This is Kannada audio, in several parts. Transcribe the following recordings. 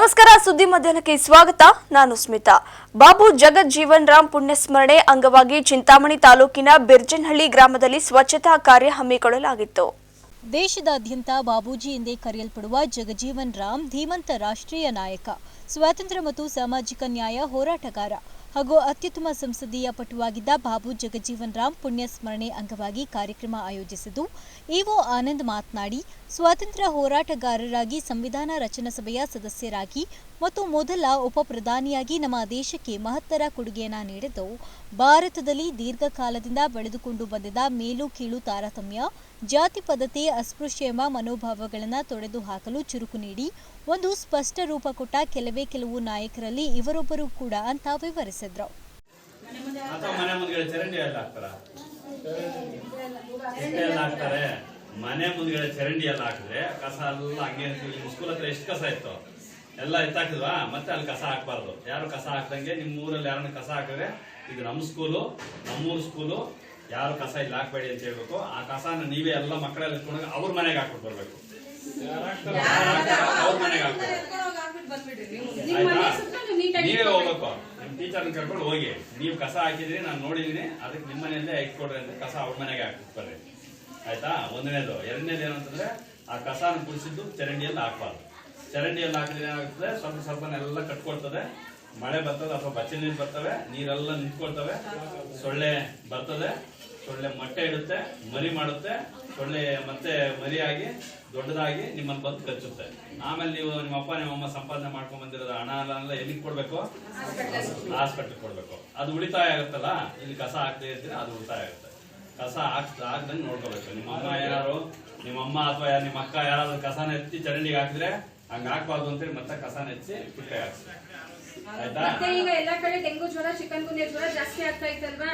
ನಮಸ್ಕಾರ, ಸುದ್ದಿ ಮಧ್ಯಾಹ್ನಕ್ಕೆ ಸ್ವಾಗತ. ನಾನು ಸ್ಮಿತಾ. ಬಾಬು ಜಗಜ್ಜೀವನ್ ರಾಮ್ ಪುಣ್ಯಸ್ಮರಣೆ ಅಂಗವಾಗಿ ಚಿಂತಾಮಣಿ ತಾಲೂಕಿನ ಬಿರ್ಜನಹಳ್ಳಿ ಗ್ರಾಮದಲ್ಲಿ ಸ್ವಚ್ಛತಾ ಕಾರ್ಯ ಹಮ್ಮಿಕೊಳ್ಳಲಾಗಿತ್ತು. ದೇಶದಾದ್ಯಂತ ಬಾಬೂಜಿ ಎಂದೇ ಕರೆಯಲ್ಪಡುವ ಜಗಜೀವನ್ ರಾಮ್ ಧೀಮಂತ ರಾಷ್ಟ್ರೀಯ ನಾಯಕ, ಸ್ವಾತಂತ್ರ್ಯ ಮತ್ತು ಸಾಮಾಜಿಕ ನ್ಯಾಯ ಹೋರಾಟಗಾರ. ಹಾಗೂ ಅತ್ಯುತ್ತಮ ಸಂಸದೀಯ ಪಟುವಾಗಿದ್ದ ಬಾಬು ಜಗಜೀವನ್ ರಾಮ್ ಪುಣ್ಯ ಸ್ಮರಣೆ ಅಂಗವಾಗಿ ಕಾರ್ಯಕ್ರಮ ಆಯೋಜಿಸಿದ್ದು, ಇಒ ಆನಂದ್ ಮಾತನಾಡಿ, ಸ್ವಾತಂತ್ರ್ಯ ಹೋರಾಟಗಾರರಾಗಿ ಸಂವಿಧಾನ ರಚನಾ ಸಭೆಯ ಸದಸ್ಯರಾಗಿ ಮತ್ತು ಮೊದಲ ಉಪ ಪ್ರಧಾನಿಯಾಗಿ ನಮ್ಮ ದೇಶಕ್ಕೆ ಮಹತ್ತರ ಕೊಡುಗೆಯನ್ನ ನೀಡಿದ್ದು, ಭಾರತದಲ್ಲಿ ದೀರ್ಘಕಾಲದಿಂದ ಬೆಳೆದುಕೊಂಡು ಬಂದಿದ್ದ ಮೇಲು ಕೀಳು ತಾರತಮ್ಯ, ಜಾತಿ ಪದ್ಧತಿ ಅಸ್ಪೃಶ್ಯ ಎಂಬ ಮನೋಭಾವಗಳನ್ನು ತೊಡೆದು ಹಾಕಲು ಚುರುಕು ನೀಡಿ ಒಂದು ಸ್ಪಷ್ಟ ರೂಪ ಕೊಟ್ಟ ಕೆಲವೇ ಕೆಲವು ನಾಯಕರಲ್ಲಿ ಇವರೊಬ್ಬರು ಕೂಡ ಅಂತ ವಿವರಿಸಿದ್ರು. ಮನೆ ಮುಂದ್ಗಡೆ ಚರಂಡಿ ಎಲ್ಲ ಹಾಕಿದ್ರೆ ಕಸ ಎಲ್ಲ ಹಂಗೆ ಸ್ಕೂಲ್ ಹತ್ರ ಎಷ್ಟು ಕಸ ಇತ್ತು? ಎಲ್ಲ ಎತ್ತಾಕಿದ್ವಾ ಮತ್ತೆ ಅಲ್ಲಿ ಕಸ ಹಾಕ್ಬಾರ್ದು. ಯಾರು ಕಸ ಹಾಕ್ದಂಗೆ ನಿಮ್ಮ ಊರಲ್ಲಿ ಯಾರನ್ನ ಕಸ ಹಾಕಿದ್ರೆ ಇದು ನಮ್ಮ ಸ್ಕೂಲು ನಮ್ಮೂರ್ ಸ್ಕೂಲು ಯಾರು ಕಸ ಇಲ್ಲಿ ಹಾಕ್ಬೇಡಿ ಅಂತ ಹೇಳ್ಬೇಕು. ಆ ಕಸನ ನೀವೇ ಎಲ್ಲ ಮಕ್ಕಳಲ್ಲಿ ಇಟ್ಕೊಂಡಾಗ ಅವ್ರ ಮನೆಗೆ ಹಾಕ್ಬಿಟ್ಟು ಬರ್ಬೇಕು. ನೀವೇ ಹೋಗ್ಬೇಕು. ನಿಮ್ ಟೀಚರ್ ಕರ್ಕೊಂಡು ಹೋಗಿ. ನೀವು ಕಸ ಹಾಕಿದ್ರಿ, ನಾನು ನೋಡಿದೀನಿ ಅದಕ್ಕೆ ನಿಮ್ಮ ಮನೆಯಲ್ಲೇ ಇಟ್ಕೊಡ್ರಿ ಕಸ ಅವ್ರ ಮನೆಗೆ ಬರ್ರಿ. ಆಯ್ತಾ? ಒಂದನೇದು. ಎರಡನೇದು ಏನಂತಂದ್ರೆ ಆ ಕಸನ ಕುಡಿಸಿದ್ದು ಚರಂಡಿಯಲ್ಲಿ ಹಾಕ್ಬಾರ್ದು. ಚರಂಡಿಯಲ್ಲಿ ಹಾಕಿದ್ರೆ ಏನಾಗ್ತದೆ? ಸ್ವಲ್ಪ ಸ್ವಲ್ಪ ಎಲ್ಲ ಕಟ್ಕೊಳ್ತದೆ ಮಳೆ ಬರ್ತದೆ ಅಥವಾ ಬಚ್ಚೆ ನೀರು ಬರ್ತವೆ. ನೀರೆಲ್ಲ ನಿಂತ್ಕೊಳ್ತವೆ. ಸೊಳ್ಳೆ ಬರ್ತದೆ. ಸೊಳ್ಳೆ ಮೊಟ್ಟೆ ಇಡುತ್ತೆ ಮರಿ ಮಾಡುತ್ತೆ ಸೊಳ್ಳೆ ಮತ್ತೆ ಮರಿಯಾಗಿ ದೊಡ್ಡದಾಗಿ ನಿಮ್ಮನ್ನು ಬಂದು ಕಚ್ಚುತ್ತೆ. ಆಮೇಲೆ ನೀವು ನಿಮ್ಮ ಅಪ್ಪ ನಿಮ್ಮ ಅಮ್ಮ ಸಂಪಾದನೆ ಮಾಡ್ಕೊಂಡ್ ಬಂದಿರೋದು ಹಣ ಎಲ್ಲ ಎಲ್ಲಿಗೆ ಕೊಡ್ಬೇಕು? ಹಾಸ್ಪಿಟ್ಲ್ ಕೊಡ್ಬೇಕು. ಅದು ಉಳಿತಾಯ ಆಗುತ್ತಲ್ಲ? ಇಲ್ಲಿ ಕಸ ಹಾಕ್ತಾ ಇರ್ತೀರ ಅದು ಉಳಿತಾಯ ಆಗುತ್ತೆ. ಕಸ ಹಾಕ್ ಹಾಕ್ದಂಗೆ ನೋಡ್ಕೋಬೇಕು. ನಿಮ್ಮ ಅಮ್ಮ ಯಾರು? ನಿಮ್ಮ ಅಮ್ಮ ಅಥವಾ ನಿಮ್ಮ ಅಕ್ಕ ಯಾರಾದ್ರೂ ಕಸನ ಎತ್ತಿ ಚರಂಡಿಗೆ ಹಾಕಿದ್ರೆ ಹಂಗ ಹಾಕ್ಬಾರ್ದು ಅಂತೇಳಿ ಮತ್ತೆ ಕಸನ ಎತ್ತಿ ಕುಟ್ಟೆ ಹಾಕ್ಸಿ ಆಯ್ತಾ? ಮತ್ತೆ ಈಗ ಎಲ್ಲಾ ಕಡೆ ಡೆಂಗು ಜ್ವರ ಚಿಕನ್ ಗುನ್ಯ ಜ್ವರ ಜಾಸ್ತಿ ಆಗ್ತಾ ಇತ್ತಲ್ವಾ?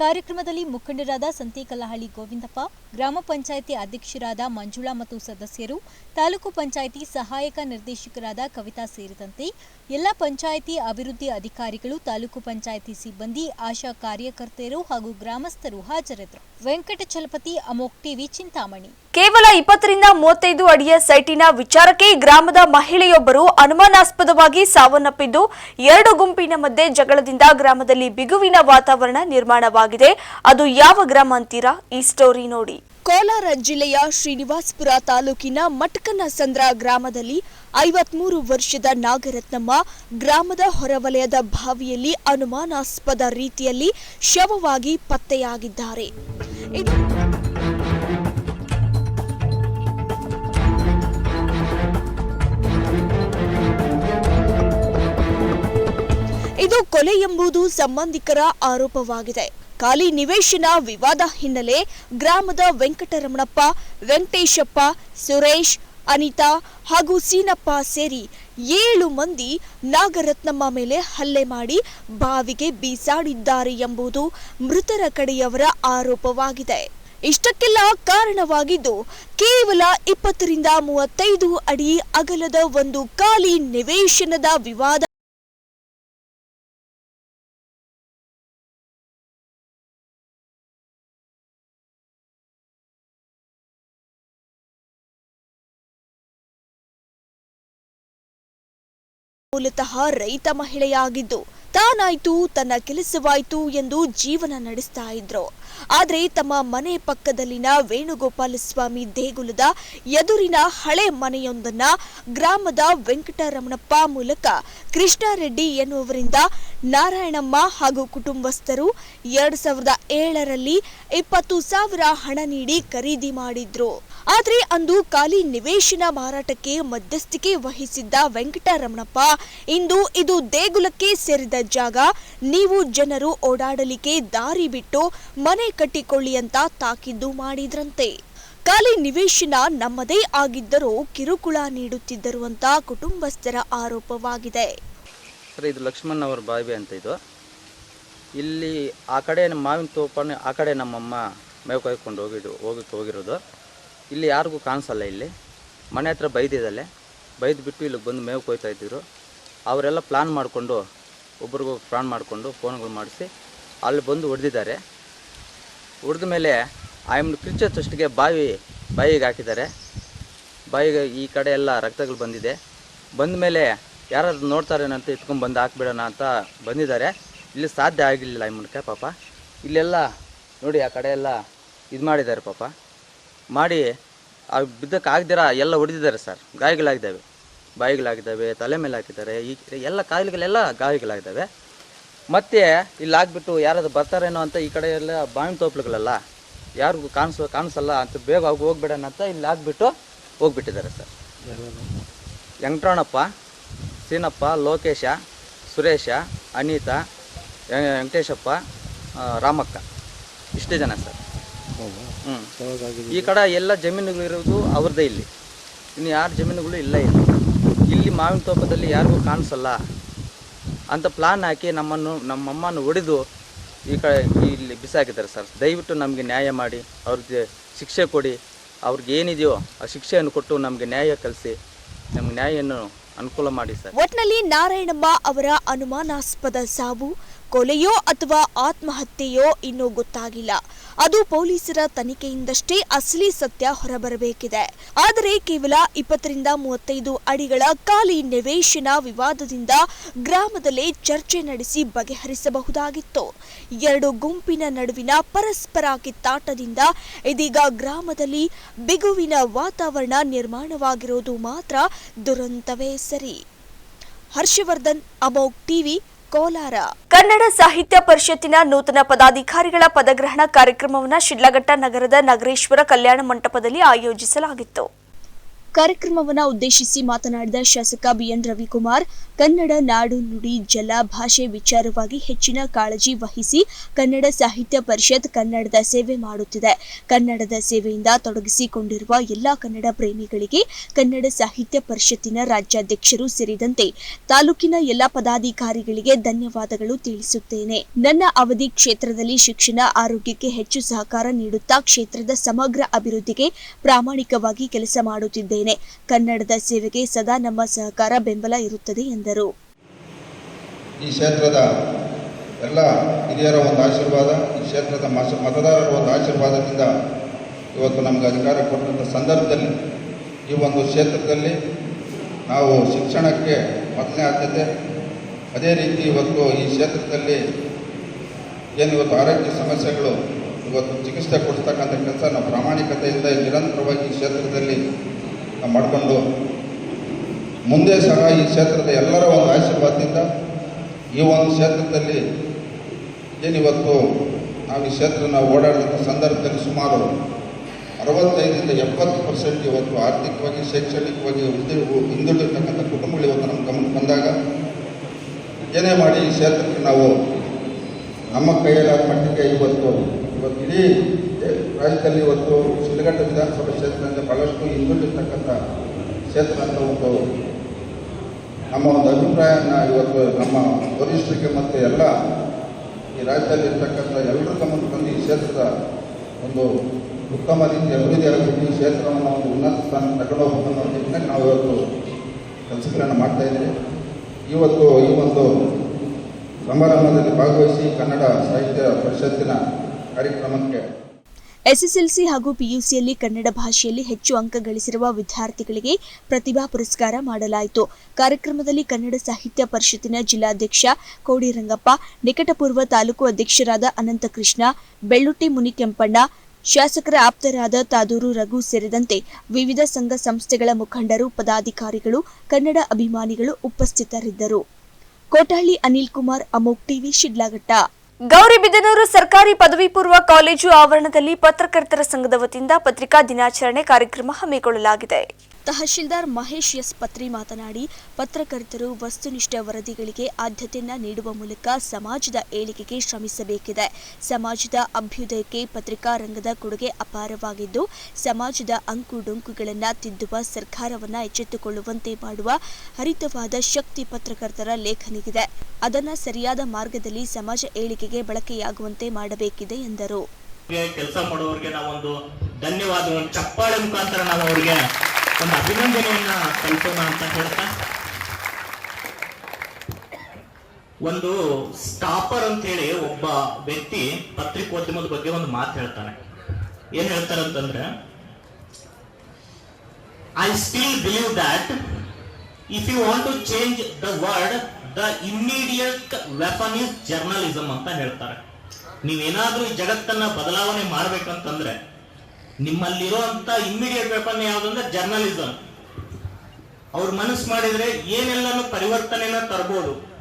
ಕಾರ್ಯಕ್ರಮದಲ್ಲಿ ಮುಖಂಡರಾದ ಸಂತೇಕಲ್ಲಹಳ್ಳಿ ಗೋವಿಂದಪ್ಪ, ಗ್ರಾಮ ಪಂಚಾಯಿತಿ ಅಧ್ಯಕ್ಷರಾದ ಮಂಜುಳಾ ಮತ್ತು ಸದಸ್ಯರು, ತಾಲೂಕು ಪಂಚಾಯಿತಿ ಸಹಾಯಕ ನಿರ್ದೇಶಕರಾದ ಕವಿತಾ ಸೇರಿದಂತೆ ಎಲ್ಲ ಪಂಚಾಯಿತಿ ಅಭಿವೃದ್ಧಿ ಅಧಿಕಾರಿಗಳು, ತಾಲೂಕು ಪಂಚಾಯಿತಿ ಸಿಬ್ಬಂದಿ, ಆಶಾ ಕಾರ್ಯಕರ್ತೆಯರು ಹಾಗೂ ಗ್ರಾಮಸ್ಥರು ಹಾಜರಿದ್ದರು. ವೆಂಕಟಚಲಪತಿ, ಅಮೋಕ್ ಟಿವಿ, ಚಿಂತಾಮಣಿ. ಕೇವಲ ಇಪ್ಪತ್ತರಿಂದ ಮೂವತ್ತೈದು ಅಡಿಯ ಸೈಟಿನ ವಿಚಾರಕ್ಕೆ ಗ್ರಾಮದ ಮಹಿಳೆಯೊಬ್ಬರು ಅನುಮಾನಾಸ್ಪದವಾಗಿ ಸಾವನ್ನಪ್ಪಿದ್ದು, ಎರಡು ಗುಂಪಿನ ಮಧ್ಯೆ ಜಗಳದಿಂದ ಗ್ರಾಮದಲ್ಲಿ ಬಿಗುವಿನ ವಾತಾವರಣ ನಿರ್ಮಾಣವಾಗಿದೆ. ಅದು ಯಾವ ಗ್ರಾಮ ಅಂತೀರಾ? ಈ ಸ್ಟೋರಿ ನೋಡಿ. ಕೋಲಾರ ಜಿಲ್ಲೆಯ ಶ್ರೀನಿವಾಸಪುರ ತಾಲೂಕಿನ ಮಟ್ಕನಸಂದ್ರ ಗ್ರಾಮದಲ್ಲಿ ಐವತ್ಮೂರು ವರ್ಷದ ನಾಗರತ್ನಮ್ಮ ಗ್ರಾಮದ ಹೊರವಲಯದ ಬಾವಿಯಲ್ಲಿ ಅನುಮಾನಾಸ್ಪದ ರೀತಿಯಲ್ಲಿ ಶವವಾಗಿ ಪತ್ತೆಯಾಗಿದ್ದಾರೆ. ಇದು ಕೊಲೆ ಎಂಬುದು ಸಂಬಂಧಿಕರ ಆರೋಪವಾಗಿದೆ. ಖಾಲಿ ನಿವೇಶನ ವಿವಾದ ಹಿನ್ನೆಲೆ ಗ್ರಾಮದ ವೆಂಕಟರಮಣಪ್ಪ, ವೆಂಕಟೇಶಪ್ಪ, ಸುರೇಶ್, ಅನಿತಾ ಹಾಗೂ ಸೀನಪ್ಪ ಸೇರಿ ಏಳು ಮಂದಿ ನಾಗರತ್ನಮ್ಮ ಮೇಲೆ ಹಲ್ಲೆ ಮಾಡಿ ಬಾವಿಗೆ ಬೀಸಾಡಿದ್ದಾರೆ ಎಂಬುದು ಮೃತರ ಕಡೆಯವರ ಆರೋಪವಾಗಿದೆ. ಇಷ್ಟಕ್ಕೆಲ್ಲ ಕಾರಣವಾಗಿದ್ದು ಕೇವಲ ಇಪ್ಪತ್ತರಿಂದ ಮೂವತ್ತೈದು ಅಡಿ ಅಗಲದ ಒಂದು ಖಾಲಿ ನಿವೇಶನದ ವಿವಾದ ಮೂಲತಃ ರೈತ ಮಹಿಳೆಯಾಗಿದ್ದು ತಾನಾಯ್ತು ತನ್ನ ಕೆಲಸವಾಯ್ತು ಎಂದು ಜೀವನ ನಡೆಸ್ತಾ ಇದ್ರು. ಆದ್ರೆ ತಮ್ಮ ಮನೆ ಪಕ್ಕದಲ್ಲಿನ ವೇಣುಗೋಪಾಲ ಸ್ವಾಮಿ ದೇಗುಲದ ಎದುರಿನ ಹಳೆ ಮನೆಯೊಂದನ್ನ ಗ್ರಾಮದ ವೆಂಕಟರಮಣಪ್ಪ ಮೂಲಕ ಕೃಷ್ಣಾರೆಡ್ಡಿ ಎನ್ನುವರಿಂದ ನಾರಾಯಣಮ್ಮ ಹಾಗೂ ಕುಟುಂಬಸ್ಥರು ಎರಡ್ ಸಾವಿರದ ಏಳರಲ್ಲಿ ಇಪ್ಪತ್ತು ಸಾವಿರ ಹಣ ನೀಡಿ ಖರೀದಿ ಮಾಡಿದ್ರು. ಆದ್ರೆ ಅಂದು ಖಾಲಿ ನಿವೇಶನ ಮಾರಾಟಕ್ಕೆ ಮಧ್ಯಸ್ಥಿಕೆ ವಹಿಸಿದ್ದ ವೆಂಕಟರಮಣಪ್ಪ, ಇಂದು ಇದು ದೇಗುಲಕ್ಕೆ ಸೇರಿದ ಜಾಗ, ನೀವು ಜನರು ಓಡಾಡಲಿಕ್ಕೆ ದಾರಿ ಬಿಟ್ಟು ಮನೆ ಕಟ್ಟಿಕೊಳ್ಳಿ ಅಂತ ತಾಕಿದ್ದು ಮಾಡಿದ್ರಂತೆ. ಖಾಲಿ ನಿವೇಶನ ನಮ್ಮದೇ ಆಗಿದ್ದರೂ ಕಿರುಕುಳ ನೀಡುತ್ತಿದ್ದರು ಅಂತ ಕುಟುಂಬಸ್ಥರ ಆರೋಪವಾಗಿದೆ. ಸರ್, ಇದು ಲಕ್ಷ್ಮಣ್ ಅವರ ಬಾವಿ ಅಂತ ಇದು. ಇಲ್ಲಿ ಆ ಕಡೆ ಮಾವಿನ ತೋಪನ ಆ ಕಡೆ ನಮ್ಮಮ್ಮ ಮೇವು ಕಾಯ್ಕೊಂಡು ಹೋಗಿದ್ದು, ಹೋಗಕ್ಕೆ ಹೋಗಿರೋದು. ಇಲ್ಲಿ ಯಾರಿಗೂ ಕಾಣಿಸಲ್ಲ ಇಲ್ಲಿ. ಮನೆ ಹತ್ರ ಬೈದಿದ್ದಲ್ಲೇ ಬೈದು ಬಿಟ್ಟು ಇಲ್ಲಿಗೆ ಬಂದು ಮೇವು ಕೊಯ್ತಾ ಇದ್ದರು ಅವರೆಲ್ಲ ಪ್ಲಾನ್ ಮಾಡಿಕೊಂಡು ಒಬ್ರಿಗೂ ಪ್ಲಾನ್ ಮಾಡಿಕೊಂಡು ಫೋನ್ಗಳು ಮಾಡಿಸಿ ಅಲ್ಲಿ ಬಂದು ಹೊಡೆದಿದ್ದಾರೆ. ಹೊಡೆದ ಮೇಲೆ ಆಯಮ್ಮನ ಕ್ರಿಚ್ ಹಚ್ಚೋಷ್ಟಿಗೆ ಬಾವಿ, ಬಾಯಿಗೆ ಹಾಕಿದ್ದಾರೆ. ಬಾಯಿಗೆ ಈ ಕಡೆ ಎಲ್ಲ ರಕ್ತಗಳು ಬಂದಿದೆ. ಬಂದ ಮೇಲೆ ನೋಡ್ತಾರೆ ಏನಂತ ಇಟ್ಕೊಂಡು ಬಂದು ಹಾಕ್ಬಿಡೋಣ ಅಂತ ಬಂದಿದ್ದಾರೆ. ಇಲ್ಲಿ ಸಾಧ್ಯ ಆಗಿರಲಿಲ್ಲ ಈ ಪಾಪ. ಇಲ್ಲೆಲ್ಲ ನೋಡಿ ಆ ಕಡೆ ಎಲ್ಲ ಇದು ಮಾಡಿದ್ದಾರೆ ಪಾಪ. ಮಾಡಿ ಆ ಬಿದ್ದಕ್ಕೆ ಆಗದಿರ ಎಲ್ಲ ಹೊಡೆದಿದ್ದಾರೆ ಸರ್. ಗಾಯಗಳಾಗಿದ್ದಾವೆ. ಬಾಯಿಗಳಾಗಿದ್ದಾವೆ, ತಲೆ ಮೇಲೆ ಹಾಕಿದ್ದಾರೆ. ಈ ಎಲ್ಲ ಕಾಯಿಲೆಗಳೆಲ್ಲ ಗಾಯಗಳಾಗಿದ್ದಾವೆ. ಮತ್ತೆ ಇಲ್ಲಿ ಆಗ್ಬಿಟ್ಟು ಯಾರಾದ್ರು ಬರ್ತಾರೇನೋ ಅಂತ ಈ ಕಡೆ ಎಲ್ಲ ಬಾವಿನ ತೋಪ್ಲುಗಳಲ್ಲ, ಯಾರಿಗೂ ಕಾಣಿಸೋ, ಕಾಣಿಸಲ್ಲ ಅಂತ ಬೇಗ ಹೋಗಿ, ಹೋಗ್ಬೇಡಣ ಅಂತ ಇಲ್ಲಿ ಆಗ್ಬಿಟ್ಟು ಹೋಗ್ಬಿಟ್ಟಿದ್ದಾರೆ ಸರ್. ವೆಂಕಟರಣಪ್ಪ ಸೀನಪ್ಪ, ಲೋಕೇಶ, ಸುರೇಶ, ಅನಿತಾ ವೆಂಕಟೇಶಪ್ಪ ರಾಮಕ್ಕ. ಇಷ್ಟೇ ಜನ ಸರ್. ಹ್ಞೂ ಈ ಕಡೆ ಎಲ್ಲ ಜಮೀನುಗಳು ಇರೋದು ಅವ್ರದ್ದೇ ಇಲ್ಲಿ. ಇನ್ನು ಯಾರು ಜಮೀನುಗಳು ಇಲ್ಲ ಇಲ್ಲಿ. ಇಲ್ಲಿ ಮಾವಿನ ತೋಪದಲ್ಲಿ ಯಾರಿಗೂ ಕಾಣಿಸಲ್ಲ. ಅಂತ ಪ್ಲಾನ್ ಹಾಕಿ ನಮ್ಮನ್ನು ನಮ್ಮಮ್ಮನ ಹೊಡೆದು ಈ ಕಡೆ ಇಲ್ಲಿ ಬಿಸಾಕಿದ್ದಾರೆ ಸರ್ ದಯವಿಟ್ಟು ನಮಗೆ ನ್ಯಾಯ ಮಾಡಿ, ಅವ್ರಿಗೆ ಶಿಕ್ಷೆ ಕೊಡಿ. ಅವ್ರಿಗೆ ಏನಿದೆಯೋ ಆ ಶಿಕ್ಷೆಯನ್ನು ಕೊಟ್ಟು ನಮಗೆ ನ್ಯಾಯ ಕಲಿಸಿ, ನಮ್ಗೆ ನ್ಯಾಯವನ್ನು ಅನುಕೂಲ ಮಾಡಿ ಸರ್ ಒಟ್ನಲ್ಲಿ ನಾರಾಯಣಮ್ಮ ಅವರ ಅನುಮಾನಾಸ್ಪದ ಸಾವು ಕೊಲೆಯೋ ಅಥವಾ ಆತ್ಮಹತ್ಯೆಯೋ ಇನ್ನೂ ಗೊತ್ತಾಗಿಲ್ಲ. ಅದು ಪೊಲೀಸರ ತನಿಖೆಯಿಂದಷ್ಟೇ ಅಸಲಿ ಸತ್ಯ ಹೊರಬರಬೇಕಿದೆ. ಆದರೆ ಕೇವಲ ಇಪ್ಪತ್ತರಿಂದ ಮೂವತ್ತೈದು ಅಡಿಗಳ ಖಾಲಿ ನಿವೇಶನ ವಿವಾದದಿಂದ ಗ್ರಾಮದಲ್ಲೇ ಚರ್ಚೆ ನಡೆಸಿ ಬಗೆಹರಿಸಬಹುದಾಗಿತ್ತು. ಎರಡು ಗುಂಪಿನ ನಡುವಿನ ಪರಸ್ಪರ ಕಿತ್ತಾಟದಿಂದ ಇದೀಗ ಗ್ರಾಮದಲ್ಲಿ ಬಿಗುವಿನ ವಾತಾವರಣ ನಿರ್ಮಾಣವಾಗಿರೋದು ಮಾತ್ರ ದುರಂತವೇ ಸರಿ. ಹರ್ಷವರ್ಧನ್ ಅಮೋಕ್ ಟಿವಿ ಕೋಲಾರ. ಕನ್ನಡ ಸಾಹಿತ್ಯ ಪರಿಷತ್ತಿನ ನೂತನ ಪದಾಧಿಕಾರಿಗಳ ಪದಗ್ರಹಣ ಕಾರ್ಯಕ್ರಮವನ್ನು ಶಿಡ್ಲಘಟ್ಟ ನಗರದ ನಗರೇಶ್ವರ ಕಲ್ಯಾಣ ಮಂಟಪದಲ್ಲಿ ಆಯೋಜಿಸಲಾಗಿತ್ತು. ಕಾರ್ಯಕ್ರಮವನ್ನು ಉದ್ದೇಶಿಸಿ ಮಾತನಾಡಿದ ಶಾಸಕ ಬಿಎನ್ ರವಿಕುಮಾರ್, ಕನ್ನಡ ನಾಡು ನುಡಿ ಜಲ ಭಾಷೆ ವಿಚಾರವಾಗಿ ಹೆಚ್ಚಿನ ಕಾಳಜಿ ವಹಿಸಿ ಕನ್ನಡ ಸಾಹಿತ್ಯ ಪರಿಷತ್ ಕನ್ನಡದ ಸೇವೆ ಮಾಡುತ್ತಿದೆ. ಕನ್ನಡದ ಸೇವೆಯಿಂದ ತೊಡಗಿಸಿಕೊಂಡಿರುವ ಎಲ್ಲ ಕನ್ನಡ ಪ್ರೇಮಿಗಳಿಗೆ ಕನ್ನಡ ಸಾಹಿತ್ಯ ಪರಿಷತ್ತಿನ ರಾಜ್ಯಾಧ್ಯಕ್ಷರು ಸೇರಿದಂತೆ ತಾಲೂಕಿನ ಎಲ್ಲ ಪದಾಧಿಕಾರಿಗಳಿಗೆ ಧನ್ಯವಾದಗಳು ತಿಳಿಸುತ್ತೇನೆ. ನನ್ನ ಅವಧಿ ಕ್ಷೇತ್ರದಲ್ಲಿ ಶಿಕ್ಷಣ, ಆರೋಗ್ಯಕ್ಕೆ ಹೆಚ್ಚು ಸಹಕಾರ ನೀಡುತ್ತಾ ಕ್ಷೇತ್ರದ ಸಮಗ್ರ ಅಭಿವೃದ್ಧಿಗೆ ಪ್ರಾಮಾಣಿಕವಾಗಿ ಕೆಲಸ ಮಾಡುತ್ತಿದ್ದೇನೆ. ಕನ್ನಡದ ಸೇವೆಗೆ ಸದಾ ನಮ್ಮ ಸಹಕಾರ ಬೆಂಬಲ ಇರುತ್ತದೆ ಎಂದರು. ಈ ಕ್ಷೇತ್ರದ ಎಲ್ಲ ಹಿರಿಯರ ಒಂದು ಆಶೀರ್ವಾದ, ಈ ಕ್ಷೇತ್ರದ ಮತದಾರರ ಒಂದು ಆಶೀರ್ವಾದದಿಂದ ಇವತ್ತು ನಮಗೆ ಅಧಿಕಾರ ಕೊಟ್ಟಂಥ ಸಂದರ್ಭದಲ್ಲಿ ಈ ಒಂದು ಕ್ಷೇತ್ರದಲ್ಲಿ ನಾವು ಶಿಕ್ಷಣಕ್ಕೆ ಮೊದಲನೇ ಆದ್ಯತೆ. ಅದೇ ರೀತಿ ಇವತ್ತು ಈ ಕ್ಷೇತ್ರದಲ್ಲಿ ಏನು ಇವತ್ತು ಆರೋಗ್ಯ ಸಮಸ್ಯೆಗಳು, ಇವತ್ತು ಚಿಕಿತ್ಸೆ ಕೊಡಿಸ್ತಕ್ಕಂಥ ಕೆಲಸ ನಾವು ಪ್ರಾಮಾಣಿಕತೆಯಿಂದ ನಿರಂತರವಾಗಿ ಈ ಕ್ಷೇತ್ರದಲ್ಲಿ ಮಾಡಿಕೊಂಡು ಮುಂದೆ ಸಹ ಈ ಕ್ಷೇತ್ರದ ಎಲ್ಲರ ಒಂದು ಆಶೀರ್ವಾದದಿಂದ ಈ ಒಂದು ಕ್ಷೇತ್ರದಲ್ಲಿ ಏನಿವತ್ತು ನಾವು ಈ ಕ್ಷೇತ್ರ ನಾವು ಓಡಾಡಿದಂಥ ಸಂದರ್ಭದಲ್ಲಿ ಸುಮಾರು ಅರವತ್ತೈದರಿಂದ ಎಪ್ಪತ್ತು ಪರ್ಸೆಂಟ್ ಇವತ್ತು ಆರ್ಥಿಕವಾಗಿ, ಶೈಕ್ಷಣಿಕವಾಗಿ ಹಿಂದೆ ಹಿಂದುಳಿರ್ತಕ್ಕಂಥ ಕುಟುಂಬಗಳು ಇವತ್ತು ನಮ್ಮ ಗಮನಕ್ಕೆ ಬಂದಾಗ ಏನೇ ಮಾಡಿ ಈ ಕ್ಷೇತ್ರಕ್ಕೆ ನಾವು ನಮ್ಮ ಕೈಯಲ್ಲಾದ ಮಟ್ಟಿಗೆ ಇವತ್ತು ಇವತ್ತು ಇಡೀ ರಾಜ್ಯದಲ್ಲಿ ಇವತ್ತು ಶಿಡ್ಲಘಟ್ಟ ವಿಧಾನಸಭಾ ಕ್ಷೇತ್ರದಿಂದ ಬಹಳಷ್ಟು ಹಿಂದುಳಿರ್ತಕ್ಕಂಥ ಕ್ಷೇತ್ರ ಅಂತ ಒಂದು ನಮ್ಮ ಒಂದು ಅಭಿಪ್ರಾಯನ ಇವತ್ತು ನಮ್ಮ ವರಿಷ್ಠರಿಗೆ ಮತ್ತು ಎಲ್ಲ ಈ ರಾಜ್ಯದಲ್ಲಿ ಇರ್ತಕ್ಕಂಥ ಎಲ್ಲರೂ ಬಂದು ಈ ಕ್ಷೇತ್ರದ ಒಂದು ಉತ್ತಮ ರೀತಿ ಅಭಿವೃದ್ಧಿ ಆಗಬೇಕು ಈ ಕ್ಷೇತ್ರವನ್ನು ಒಂದು ಉನ್ನತ ಸ್ಥಾನ ತಗೊಂಡು ಅನ್ನೋ ನಾವು ಇವತ್ತು ಕೆಲಸಗಳನ್ನು ಮಾಡ್ತಾ ಇದ್ದೀವಿ. ಇವತ್ತು ಈ ಒಂದು ಸಮಾರಂಭದಲ್ಲಿ ಭಾಗವಹಿಸಿ ಕನ್ನಡ ಸಾಹಿತ್ಯ ಪರಿಷತ್ತಿನ ಕಾರ್ಯಕ್ರಮಕ್ಕೆ ಎಸ್ಎಸ್ಎಲ್ಸಿ ಹಾಗೂ ಪಿಯುಸಿಯಲ್ಲಿ ಕನ್ನಡ ಭಾಷೆಯಲ್ಲಿ ಹೆಚ್ಚು ಅಂಕ ಗಳಿಸಿರುವ ವಿದ್ಯಾರ್ಥಿಗಳಿಗೆ ಪ್ರತಿಭಾ ಪುರಸ್ಕಾರ ಮಾಡಲಾಯಿತು. ಕಾರ್ಯಕ್ರಮದಲ್ಲಿ ಕನ್ನಡ ಸಾಹಿತ್ಯ ಪರಿಷತ್ತಿನ ಜಿಲ್ಲಾಧ್ಯಕ್ಷ ಕೋಡಿರಂಗಪ್ಪ, ನಿಕಟಪೂರ್ವ ತಾಲೂಕು ಅಧ್ಯಕ್ಷರಾದ ಅನಂತಕೃಷ್ಣ, ಬೆಳ್ಳುಟ್ಟಿ ಮುನಿಕೆಂಪಣ್ಣ, ಶಾಸಕರ ಆಪ್ತರಾದ ತಾದೂರು ರಘು ಸೇರಿದಂತೆ ವಿವಿಧ ಸಂಘ ಸಂಸ್ಥೆಗಳ ಮುಖಂಡರು, ಪದಾಧಿಕಾರಿಗಳು, ಕನ್ನಡ ಅಭಿಮಾನಿಗಳು ಉಪಸ್ಥಿತರಿದ್ದರು. ಕೋಟಹಳ್ಳಿ ಅನಿಲ್ ಕುಮಾರ್ ಅಮೋಕ್ ಟಿವಿ, ಶಿಡ್ಲಘಟ್ಟ. ಗೌರಿಬಿದನೂರು ಸರ್ಕಾರಿ ಪದವಿ ಪೂರ್ವ ಕಾಲೇಜು ಆವರಣದಲ್ಲಿ ಪತ್ರಕರ್ತರ ಸಂಘದ ವತಿಯಿಂದ ಪತ್ರಿಕಾ ದಿನಾಚರಣೆ ಕಾರ್ಯಕ್ರಮ ಹಮ್ಮಿಕೊಳ್ಳಲಾಗಿದೆ. ತಹಶೀಲ್ದಾರ್ ಮಹೇಶ್ ಎಸ್ ಪತ್ರಿ ಮಾತನಾಡಿ, ಪತ್ರಕರ್ತರು ವಸ್ತುನಿಷ್ಠ ವರದಿಗಳಿಗೆ ಆದ್ಯತೆಯನ್ನ ನೀಡುವ ಮೂಲಕ ಸಮಾಜದ ಏಳಿಗೆಗೆ ಶ್ರಮಿಸಬೇಕಿದೆ. ಸಮಾಜದ ಅಭ್ಯುದಯಕ್ಕೆ ಪತ್ರಿಕಾ ರಂಗದ ಕೊಡುಗೆ ಅಪಾರವಾಗಿದ್ದು, ಸಮಾಜದ ಅಂಕು ಡೊಂಕುಗಳನ್ನು ತಿದ್ದುವ ಸರ್ಕಾರವನ್ನ ಎಚ್ಚೆತ್ತುಕೊಳ್ಳುವಂತೆ ಮಾಡುವ ಹರಿತವಾದ ಶಕ್ತಿ ಪತ್ರಕರ್ತರ ಲೇಖನಿಗಿದೆ. ಅದನ್ನ ಸರಿಯಾದ ಮಾರ್ಗದಲ್ಲಿ ಸಮಾಜ ಏಳಿಗೆಗೆ ಬಳಕೆಯಾಗುವಂತೆ ಮಾಡಬೇಕಿದೆ ಎಂದರು. ಕೆಲಸ ಮಾಡುವವರಿಗೆ ನಾವೊಂದು ಧನ್ಯವಾದ ಒಂದು ಚಪ್ಪಾಳೆ ಮುಖಾಂತರ ನಾವು ಅವರಿಗೆ ಒಂದು ಅಭಿನಂದನೆಯನ್ನ ತಲುಪೋಣ ಅಂತ ಹೇಳ್ತಾ. ಒಂದು ಸ್ಟಾಪರ್ ಅಂತ ಹೇಳಿ ಒಬ್ಬ ವ್ಯಕ್ತಿ ಪತ್ರಿಕೋದ್ಯಮದ ಬಗ್ಗೆ ಒಂದು ಮಾತು ಹೇಳ್ತಾನೆ. ಏನ್ ಹೇಳ್ತಾರಂತಂದ್ರೆ I still believe that if you want to change the world the immediate weapon is journalism ಅಂತ ಹೇಳ್ತಾರೆ. ನೀವೇನಾದ್ರೂ ಈ ಜಗತ್ತನ್ನ ಬದಲಾವಣೆ ಮಾಡ್ಬೇಕಂತಂದ್ರೆ ನಿಮ್ಮಲ್ಲಿರುವಂತ ಇಮ್ಮಿಡಿಯೇಟ್ ವೆಪನ್ ಯಾವ್ದಂದ್ರೆ ಜರ್ನಲಿಸಂ ಅವ್ರ ಮನಸ್ಸು ಮಾಡಿದ್ರೆ ಏನೆಲ್ಲನೂ ಪರಿವರ್ತನೆನ ತರಬಹುದು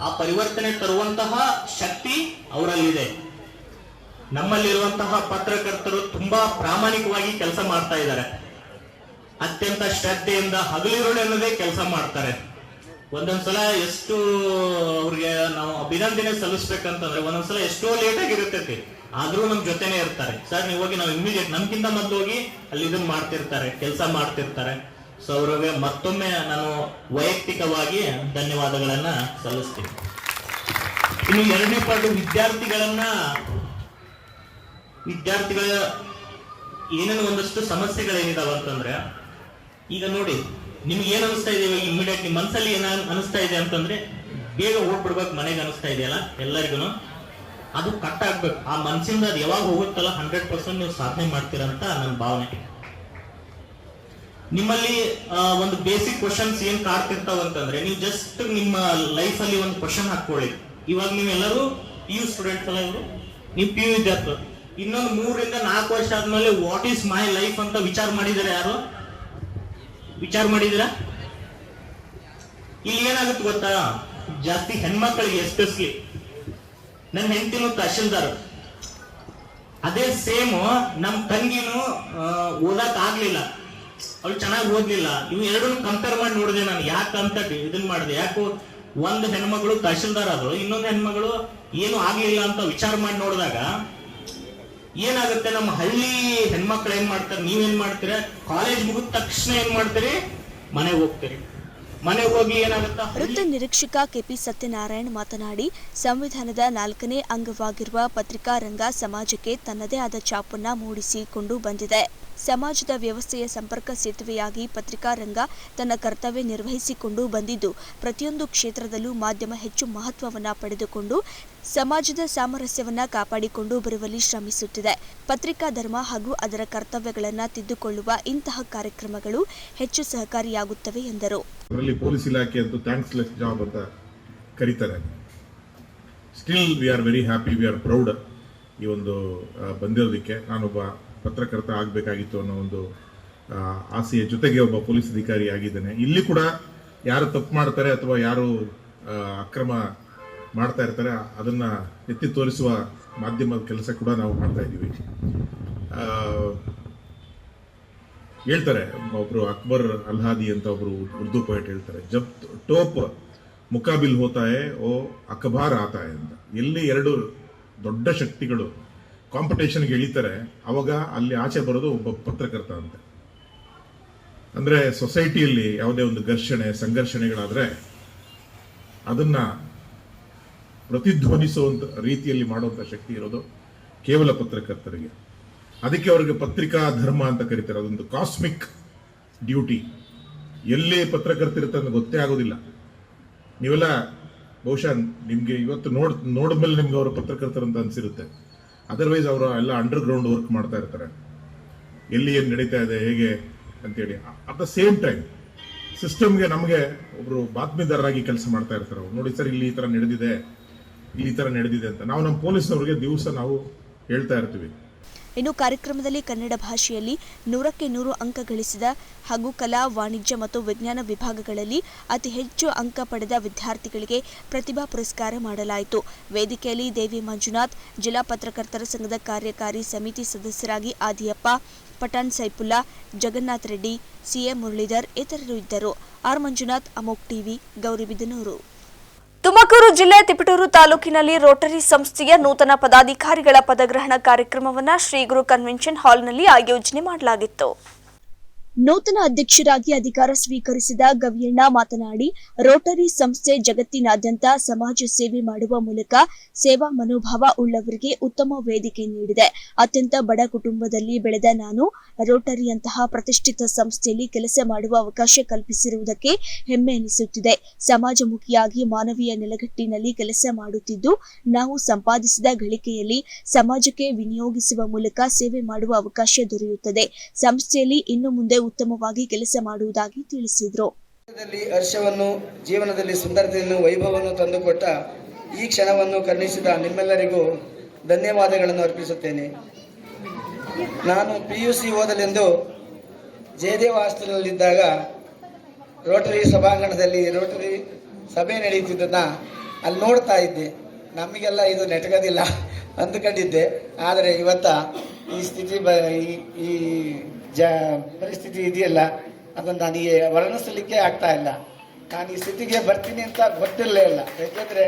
ಆ ಪರಿವರ್ತನೆ ತರುವಂತಹ ಶಕ್ತಿ ಅವರಲ್ಲಿದೆ. ನಮ್ಮಲ್ಲಿರುವಂತಹ ಪತ್ರಕರ್ತರು ತುಂಬಾ ಪ್ರಾಮಾಣಿಕವಾಗಿ ಕೆಲಸ ಮಾಡ್ತಾ ಇದ್ದಾರೆ. ಅತ್ಯಂತ ಶ್ರದ್ಧೆಯಿಂದ ಹಗಲಿರುಳು ಅನ್ನೋದೇ ಕೆಲಸ ಮಾಡ್ತಾರೆ. ಒಂದೊಂದ್ಸಲ ಎಷ್ಟು ಅವ್ರಿಗೆ ನಾವು ಅಭಿನಂದನೆ ಸಲ್ಲಿಸ್ಬೇಕಂತಂದ್ರೆ ಒಂದೊಂದ್ಸಲ ಎಷ್ಟೋ ಲೇಟ್ ಆಗಿರ್ತೈತಿ ಆದ್ರೂ ನಮ್ ಜೊತೆನೆ ಇರ್ತಾರೆ. ಸರ್, ನೀವು ಹೋಗಿ ನಾವು ಇಮಿಡಿಯೇಟ್ ನಮ್ಗಿಂತ ಮೊದ್ಲು ಹೋಗಿ ಅಲ್ಲಿ ಇದನ್ನ ಮಾಡ್ತಿರ್ತಾರೆ, ಕೆಲಸ ಮಾಡ್ತಿರ್ತಾರೆ. ಸೊ ಅವ್ರಿಗೆ ಮತ್ತೊಮ್ಮೆ ನಾನು ವೈಯಕ್ತಿಕವಾಗಿ ಧನ್ಯವಾದಗಳನ್ನ ಸಲ್ಲಿಸ್ತೀನಿ. ಇನ್ನು ಎರಡನೇ ಪಾಠ ವಿದ್ಯಾರ್ಥಿಗಳನ್ನ, ವಿದ್ಯಾರ್ಥಿಗಳ ಏನೇನು ಒಂದಷ್ಟು ಸಮಸ್ಯೆಗಳೇನಿದಾವ ಅಂತಂದ್ರೆ, ಈಗ ನೋಡಿ, ನಿಮ್ಗೆ ಏನ್ ಅನಿಸ್ತಾ ಇದೆ ಇಮಿಡಿಯೇಟ್ ನಿಮ್ ಮನ್ಸಲ್ಲಿ ಏನ ಅನಿಸ್ತಾ ಇದೆ ಅಂತಂದ್ರೆ, ಬೇಗ ಹೋಗ್ಬಿಡ್ಬೇಕು ಮನೆಗೆ ಅನಿಸ್ತಾ ಇದೆಯಲ್ಲ ಎಲ್ಲರಿಗೂ ಅದು ಕಟ್ ಆಗ್ಬೇಕು. ಆ ಮನ್ಸಿಂದ ಅದು ಯಾವಾಗ ಹೋಗುತ್ತಲ್ಲ ಹಂಡ್ರೆಡ್ ಪರ್ಸೆಂಟ್ ನೀವು ಸಾಧನೆ ಮಾಡ್ತೀರಂತ ನನ್ನ ಭಾವನೆ. ನಿಮ್ಮಲ್ಲಿ ಒಂದು ಬೇಸಿಕ್ ಕ್ವಶನ್ಸ್ ಏನ್ ಕಾಡ್ತಿರ್ತಾವ ಅಂತಂದ್ರೆ ನೀವು ಜಸ್ಟ್ ನಿಮ್ಮ ಲೈಫ್ ಅಲ್ಲಿ ಒಂದು ಕ್ವಶನ್ ಹಾಕೊಳ್ಳಿ ಇವಾಗ ನೀವೆಲ್ಲರೂ ಪಿ ಯು ಸ್ಟೂಡೆಂಟ್ಸ್ ಅಲ್ಲ ಇವರು? ನೀವು ಪಿ ಯು ವಿದ್ಯಾರ್ಥಿ ಇನ್ನೊಂದು ಮೂರರಿಂದ ನಾಲ್ಕು ವರ್ಷ ಆದ್ಮೇಲೆ ವಾಟ್ ಈಸ್ ಮೈ ಲೈಫ್ ಅಂತ ವಿಚಾರ ಮಾಡಿದಾರೆ ಯಾರು? ವಿಚಾರ ಮಾಡಿದಿರ ಇಲ್ಲಿ ಏನಾಗುತ್ತೆ ಗೊತ್ತಾ? ಜಾಸ್ತಿ ಹೆಣ್ಮಕ್ಳಿಗೆ ಎಸ್ಪೆಷಲಿ ನನ್ನ ಹೆಂಡತಿನೂ ತಹಶೀಲ್ದಾರ್. ಅದೇ ಸೇಮ್ ನಮ್ ತಂಗಿನೂ ಓದಕ್ ಆಗ್ಲಿಲ್ಲ. ಅವ್ಳು ಚೆನ್ನಾಗಿ ಓದ್ಲಿಲ್ಲ. ಇವು ಎರಡನ್ನು ಕಂಪೇರ್ ಮಾಡಿ ನೋಡಿದೆ ನಾನು. ಯಾಕಂತ ಅಂತ ಇದನ್ ಮಾಡಿದೆ. ಯಾಕೋ ಒಂದ್ ಹೆಣ್ಮಗಳು ತಹಶೀಲ್ದಾರ್ ಆದ್ರು ಇನ್ನೊಂದು ಹೆಣ್ಮಗಳು ಏನು ಆಗ್ಲಿಲ್ಲ ಅಂತ ವಿಚಾರ ಮಾಡಿ ನೋಡಿದಾಗ ಏನಾಗುತ್ತೆ ನಮ್ಮ ಹಳ್ಳಿ ಹೆಣ್ಮಕ್ಳು ಏನ್ ಮಾಡ್ತಾರೆ? ನೀವೇನ್ ಮಾಡ್ತೀರ? ಕಾಲೇಜ್ ಮುಗಿದ ತಕ್ಷಣ ಏನ್ ಮಾಡ್ತೀರಿ? ಮನೆಗೆ ಹೋಗ್ತೀರಿ. ವೃತ್ತ ನಿರೀಕ್ಷಕ ಕೆಪಿ ಸತ್ಯನಾರಾಯಣ್ ಮಾತನಾಡಿ, ಸಂವಿಧಾನದ ನಾಲ್ಕನೇ ಅಂಗವಾಗಿರುವ ಪತ್ರಿಕಾ ರಂಗ ಸಮಾಜಕ್ಕೆ ತನ್ನದೇ ಆದ ಛಾಪನ್ನ ಮೂಡಿಸಿಕೊಂಡು ಬಂದಿದೆ. ಸಮಾಜದ ವ್ಯವಸ್ಥೆಯ ಸಂಪರ್ಕ ಸೇತುವೆಯಾಗಿ ಪತ್ರಿಕಾ ರಂಗ ತನ್ನ ಕರ್ತವ್ಯ ನಿರ್ವಹಿಸಿಕೊಂಡು ಬಂದಿದ್ದು, ಪ್ರತಿಯೊಂದು ಕ್ಷೇತ್ರದಲ್ಲೂ ಮಾಧ್ಯಮ ಹೆಚ್ಚು ಮಹತ್ವವನ್ನು ಪಡೆದುಕೊಂಡು ಸಮಾಜದ ಸಾಮರಸ್ಯವನ್ನ ಕಾಪಾಡಿಕೊಂಡು ಬರುವಲ್ಲಿ ಶ್ರಮಿಸುತ್ತಿದೆ. ಪತ್ರಿಕಾ ಧರ್ಮ ಹಾಗೂ ಅದರ ಕರ್ತವ್ಯಗಳನ್ನು ತಿದ್ದುಕೊಳ್ಳುವ ಇಂತಹ ಕಾರ್ಯಕ್ರಮಗಳು ಹೆಚ್ಚು ಸಹಕಾರಿಯಾಗುತ್ತವೆ ಎಂದರು. ಪೊಲೀಸ್ ಇಲಾಖೆ ಅಂತೂ ಥ್ಯಾಂಕ್ಸ್ಲೆಸ್ ಜಾಬ್ ಅಂತ ಕರೀತಾರೆ. Still we are very happy we are proud ಈ ಒಂದು ಬಂದಿರೋದಕ್ಕೆ. ನಾನೊಬ್ಬ ಪತ್ರಕರ್ತ ಆಗಬೇಕಾಗಿತ್ತು ಅನ್ನೋ ಒಂದು ಆಸೆಯ ಜೊತೆಗೆ ಒಬ್ಬ ಪೊಲೀಸ್ ಅಧಿಕಾರಿ ಆಗಿದ್ದೇನೆ. ಇಲ್ಲಿ ಕೂಡ ಯಾರು ತಪ್ಪು ಮಾಡ್ತಾರೆ ಅಥವಾ ಯಾರು ಅಕ್ರಮ ಮಾಡ್ತಾ ಇರ್ತಾರೆ, ಅದನ್ನ ಎತ್ತಿ ತೋರಿಸುವ ಮಾಧ್ಯಮದ ಕೆಲಸ ಕೂಡ ನಾವು ಮಾಡ್ತಾ ಇದ್ದೀವಿ. ಹೇಳ್ತಾರೆ, ಒಬ್ರು ಅಕ್ಬರ್ ಅಲ್ಹಾದಿ ಅಂತ ಒಬ್ರು ಉರ್ದು ಪೊಯೆಟ್ ಹೇಳ್ತಾರೆ, ಜಬ್ ಟೋಪ್ ಮುಕಾಬಿಲ್ ಹೋತಾಯೇ, ಓ ಅಖಬಾರ್ ಆತಾಯ ಅಂತ. ಎಲ್ಲಿ ಎರಡು ದೊಡ್ಡ ಶಕ್ತಿಗಳು ಕಾಂಪಿಟೇಷನ್ಗೆ ಇಳಿತಾರೆ ಅವಾಗ ಅಲ್ಲಿ ಆಚೆ ಬರೋದು ಒಬ್ಬ ಪತ್ರಕರ್ತ ಅಂತ. ಅಂದ್ರೆ ಸೊಸೈಟಿಯಲ್ಲಿ ಯಾವುದೇ ಒಂದು ಘರ್ಷಣೆ, ಸಂಘರ್ಷಣೆಗಳಾದರೆ ಅದನ್ನ ಪ್ರತಿಧ್ವನಿಸುವಂತ ರೀತಿಯಲ್ಲಿ ಮಾಡುವಂಥ ಶಕ್ತಿ ಇರೋದು ಕೇವಲ ಪತ್ರಕರ್ತರಿಗೆ. ಅದಕ್ಕೆ ಅವರಿಗೆ ಪತ್ರಿಕಾ ಧರ್ಮ ಅಂತ ಕರೀತಾರೆ. ಅದೊಂದು ಕಾಸ್ಮಿಕ್ ಡ್ಯೂಟಿ ಎಲ್ಲಿ ಪತ್ರಕರ್ತಿರುತ್ತೆ ಅಂತ ಗೊತ್ತೇ ಆಗೋದಿಲ್ಲ. ನೀವೆಲ್ಲ ಬಹುಶಃ ನಿಮಗೆ ಇವತ್ತು ನೋಡ್, ನೋಡಿದ್ಮೇಲೆ ನಿಮ್ಗೆ ಅವರು ಪತ್ರಕರ್ತರು ಅಂತ ಅನ್ಸಿರುತ್ತೆ. ಅದರ್ವೈಸ್ ಅವರು ಎಲ್ಲ ಅಂಡರ್ ಗ್ರೌಂಡ್ ವರ್ಕ್ ಮಾಡ್ತಾ ಇರ್ತಾರೆ. ಎಲ್ಲಿ ಏನು ನಡೀತಾ ಇದೆ, ಹೇಗೆ ಅಂತೇಳಿ. ಅಟ್ ದ ಸೇಮ್ ಟೈಮ್ ಸಿಸ್ಟಮ್ಗೆ ನಮಗೆ ಒಬ್ರು ಬಾತ್ಮೀದಾರರಾಗಿ ಕೆಲಸ ಮಾಡ್ತಾ ಇರ್ತಾರೆ. ನೋಡಿ ಸರ್, ಇಲ್ಲಿ ಈ ತರ ನಡೆದಿದೆ. ಈ ತರ ನಡೆದಿದೆ ಅಂತ. ನಾವು ನಮ್ಮ ಪೊಲೀಸ್ನವ್ರಿಗೆ ದಿವಸ ನಾವು ಹೇಳ್ತಾ ಇರ್ತೀವಿ. ಇನ್ನು ಕಾರ್ಯಕ್ರಮದಲ್ಲಿ ಕನ್ನಡ ಭಾಷೆಯಲ್ಲಿ ನೂರಕ್ಕೆ ನೂರು ಅಂಕ ಗಳಿಸಿದ ಹಾಗೂ ಕಲಾ, ವಾಣಿಜ್ಯ ಮತ್ತು ವಿಜ್ಞಾನ ವಿಭಾಗಗಳಲ್ಲಿ ಅತಿ ಹೆಚ್ಚು ಅಂಕ ಪಡೆದ ವಿದ್ಯಾರ್ಥಿಗಳಿಗೆ ಪ್ರತಿಭಾ ಪುರಸ್ಕಾರ ಮಾಡಲಾಯಿತು. ವೇದಿಕೆಯಲ್ಲಿ ದೇವಿ ಮಂಜುನಾಥ್, ಜಿಲ್ಲಾ ಪತ್ರಕರ್ತರ ಸಂಘದ ಕಾರ್ಯಕಾರಿ ಸಮಿತಿ ಸದಸ್ಯರಾಗಿ ಆದಿಯಪ್ಪ, ಪಠಾಣ್ ಸೈಪುಲ್ಲಾ, ಜಗನ್ನಾಥ್ ರೆಡ್ಡಿ ಸಿಎ ಮುರಳೀಧರ್ ಇತರರು ಇದ್ದರು. ಆರ್ ಮಂಜುನಾಥ್, ಅಮೋಕ್ ಟಿವಿ ಗೌರಿಬಿದನೂರು ತುಮಕೂರು ಜಿಲ್ಲೆ ತಿಪಟೂರು ತಾಲೂಕಿನಲ್ಲಿ ರೋಟರಿ ಸಂಸ್ಥೆಯ ನೂತನ ಪದಾಧಿಕಾರಿಗಳ ಪದಗ್ರಹಣ ಕಾರ್ಯಕ್ರಮವನ್ನು ಶ್ರೀಗುರು ಕನ್ವೆನ್ಷನ್ ಹಾಲ್ನಲ್ಲಿ ಆಯೋಜನೆ ಮಾಡಲಾಗಿತ್ತು. ನೂತನ ಅಧ್ಯಕ್ಷರಾಗಿ ಅಧಿಕಾರ ಸ್ವೀಕರಿಸಿದ ಗವಿಯಣ್ಣ ಮಾತನಾಡಿ, ರೋಟರಿ ಸಂಸ್ಥೆ ಜಗತ್ತಿನಾದ್ಯಂತ ಸಮಾಜ ಸೇವೆ ಮಾಡುವ ಮೂಲಕ ಸೇವಾ ಮನೋಭಾವ ಉಳ್ಳವರಿಗೆ ಉತ್ತಮ ವೇದಿಕೆ ನೀಡಿದೆ. ಅತ್ಯಂತ ಬಡ ಕುಟುಂಬದಲ್ಲಿ ಬೆಳೆದ ನಾನು ರೋಟರಿಯಂತಹ ಪ್ರತಿಷ್ಠಿತ ಸಂಸ್ಥೆಯಲ್ಲಿ ಕೆಲಸ ಮಾಡುವ ಅವಕಾಶ ಕಲ್ಪಿಸಿರುವುದಕ್ಕೆ ಹೆಮ್ಮೆ ಎನಿಸುತ್ತಿದೆ. ಸಮಾಜಮುಖಿಯಾಗಿ ಮಾನವೀಯ ನೆಲೆಗಟ್ಟಿನಲ್ಲಿ ಕೆಲಸ ಮಾಡುತ್ತಿದ್ದು, ನಾವು ಸಂಪಾದಿಸಿದ ಗಳಿಕೆಯಲ್ಲಿ ಸಮಾಜಕ್ಕೆ ವಿನಿಯೋಗಿಸುವ ಮೂಲಕ ಸೇವೆ ಮಾಡುವ ಅವಕಾಶ ದೊರೆಯುತ್ತದೆ. ಸಂಸ್ಥೆಯಲ್ಲಿ ಇನ್ನು ಮುಂದೆ ಉತ್ತಮವಾಗಿ ಕೆಲಸ ಮಾಡುವುದಾಗಿ ತಿಳಿಸಿದರು. ಹರ್ಷವನ್ನು, ಜೀವನದಲ್ಲಿ ಸುಂದರತೆಯನ್ನು, ವೈಭವವನ್ನು ತಂದುಕೊಟ್ಟ ಈ ಕ್ಷಣವನ್ನು ಕರ್ಣಿಸಿದ ನಿಮ್ಮೆಲ್ಲರಿಗೂ ಧನ್ಯವಾದಗಳನ್ನು ಅರ್ಪಿಸುತ್ತೇನೆ. ನಾನು ಪಿ ಯು ಸಿ ಓದಲೆಂದು ಜಯದೇವ ಹಾಸ್ಟೆಲ್ನಲ್ಲಿದ್ದಾಗ ರೋಟರಿ ಸಭಾಂಗಣದಲ್ಲಿ ರೋಟರಿ ಸಭೆ ನಡೆಯುತ್ತಿದ್ದನ್ನು ಅಲ್ಲಿ ನೋಡ್ತಾ ಇದ್ದೆ. ನಮಗೆಲ್ಲ ಇದು ನೆಟಗೋದಿಲ್ಲ ಅಂದುಕೊಂಡಿದ್ದೆ. ಆದರೆ ಇವತ್ತ ಈ ಸ್ಥಿತಿ ಈ ಜ, ಪರಿಸ್ಥಿತಿ ಇದೆಯಲ್ಲ, ಅದನ್ನು ನನಗೆ ವರ್ಣಿಸಲಿಕ್ಕೆ ಆಗ್ತಾ ಇಲ್ಲ. ನಾನು ಈ ಸ್ಥಿತಿಗೆ ಬರ್ತೀನಿ ಅಂತ ಗೊತ್ತಿರಲೇ ಇಲ್ಲ. ಯಾಕೆಂದರೆ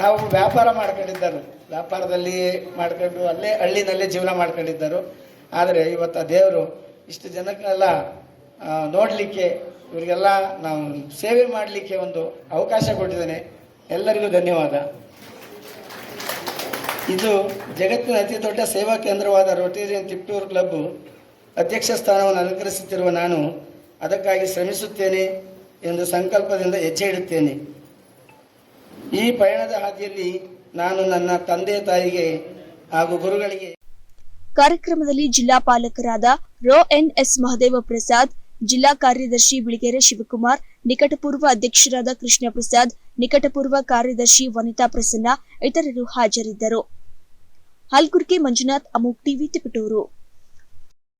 ನಾವು ವ್ಯಾಪಾರ ಮಾಡ್ಕೊಂಡಿದ್ದರು. ವ್ಯಾಪಾರದಲ್ಲಿ ಮಾಡ್ಕೊಂಡು ಅಲ್ಲೇ ಹಳ್ಳಿನಲ್ಲೇ ಜೀವನ ಮಾಡ್ಕೊಂಡಿದ್ದರು. ಆದರೆ ಇವತ್ತು ದೇವರು ಇಷ್ಟು ಜನಕ್ಕೆಲ್ಲ ನೋಡಲಿಕ್ಕೆ, ಇವರಿಗೆಲ್ಲ ನಾವು ಸೇವೆ ಮಾಡಲಿಕ್ಕೆ ಒಂದು ಅವಕಾಶ ಕೊಟ್ಟಿದ್ದೇನೆ. ಎಲ್ಲರಿಗೂ ಧನ್ಯವಾದ. ಇದು ಜಗತ್ತಿನ ಅತಿ ದೊಡ್ಡ ಸೇವಾ ಕೇಂದ್ರವಾದ ರೋಟೇರಿಯನ್ ತಿಪ್ಟೂರು ಕ್ಲಬ್ ಅಧ್ಯಕ್ಷ ಸ್ಥಾನವನ್ನು ಅಲಂಕರಿಸುತ್ತಿರುವ ನಾನು ಅದಕ್ಕಾಗಿ ಶ್ರಮಿಸುತ್ತೇನೆ ಎಂದು ಸಂಕಲ್ಪದಿಂದ ಹೆಜ್ಜೆ ಇಡುತ್ತೇನೆ. ಈ ಪಯಣದ ಹಾದಿಯಲ್ಲಿ ನಾನು ನನ್ನ ತಂದೆ ತಾಯಿಗೆ ಹಾಗೂ ಗುರುಗಳಿಗೆ ಕಾರ್ಯಕ್ರಮದಲ್ಲಿ ಜಿಲ್ಲಾ ಪಾಲಕರಾದ Ro N S Mahadeva Prasad, ಜಿಲ್ಲಾ ಕಾರ್ಯದರ್ಶಿ ಬಿಳಿಗೆರೆ ಶಿವಕುಮಾರ್, ನಿಕಟಪೂರ್ವ ಅಧ್ಯಕ್ಷರಾದ ಕೃಷ್ಣ ಪ್ರಸಾದ್, ನಿಕಟಪೂರ್ವ ಕಾರ್ಯದರ್ಶಿ ವನಿತಾ ಪ್ರಸನ್ನ, ಇತರರು ಹಾಜರಿದ್ದರು. ಹಲ್ಗುರ್ಗಿ ಮಂಜುನಾಥ್ ಅಮೋಕ್ ಟಿವಿ ತಿಪಟೂರು.